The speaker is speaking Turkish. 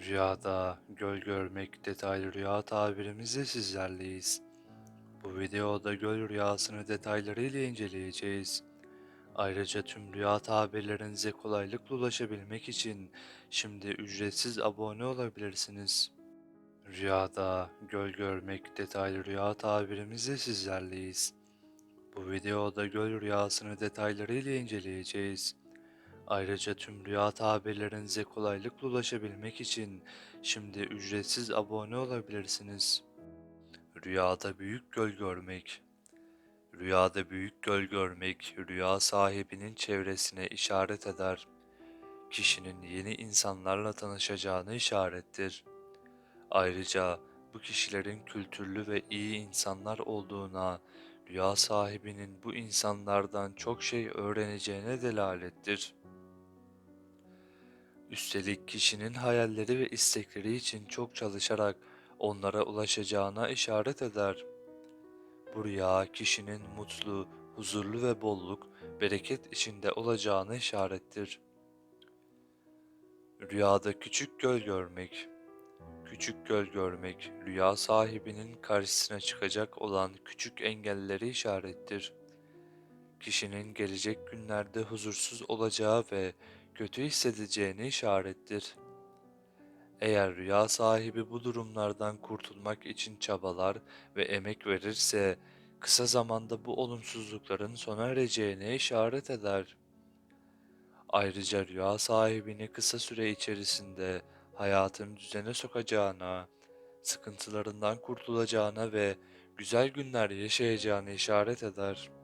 Rüyada göl görmek detaylı rüya tabirimizle sizlerleyiz. Bu videoda göl rüyasını detaylarıyla inceleyeceğiz. Ayrıca tüm rüya tabirlerinize kolaylıkla ulaşabilmek için şimdi ücretsiz abone olabilirsiniz. Rüyada göl görmek detaylı rüya tabirimizle sizlerleyiz. Bu videoda göl rüyasını detaylarıyla inceleyeceğiz. Ayrıca tüm rüya tabirlerinize kolaylıkla ulaşabilmek için şimdi ücretsiz abone olabilirsiniz. Rüyada büyük göl görmek Rüyada büyük göl görmek, rüya sahibinin çevresine işaret eder. Kişinin yeni insanlarla tanışacağını işarettir. Ayrıca bu kişilerin kültürlü ve iyi insanlar olduğuna, rüya sahibinin bu insanlardan çok şey öğreneceğine delalettir. Üstelik kişinin hayalleri ve istekleri için çok çalışarak onlara ulaşacağına işaret eder. Bu rüya kişinin mutlu, huzurlu ve bolluk, bereket içinde olacağına işarettir. Rüyada küçük göl görmek Küçük göl görmek, rüya sahibinin karşısına çıkacak olan küçük engelleri işarettir. Kişinin gelecek günlerde huzursuz olacağı ve kötü hissedeceğini işarettir. Eğer rüya sahibi bu durumlardan kurtulmak için çabalar ve emek verirse, kısa zamanda bu olumsuzlukların sona ereceğine işaret eder. Ayrıca rüya sahibini kısa süre içerisinde hayatını düzene sokacağına, sıkıntılarından kurtulacağına ve güzel günler yaşayacağına işaret eder.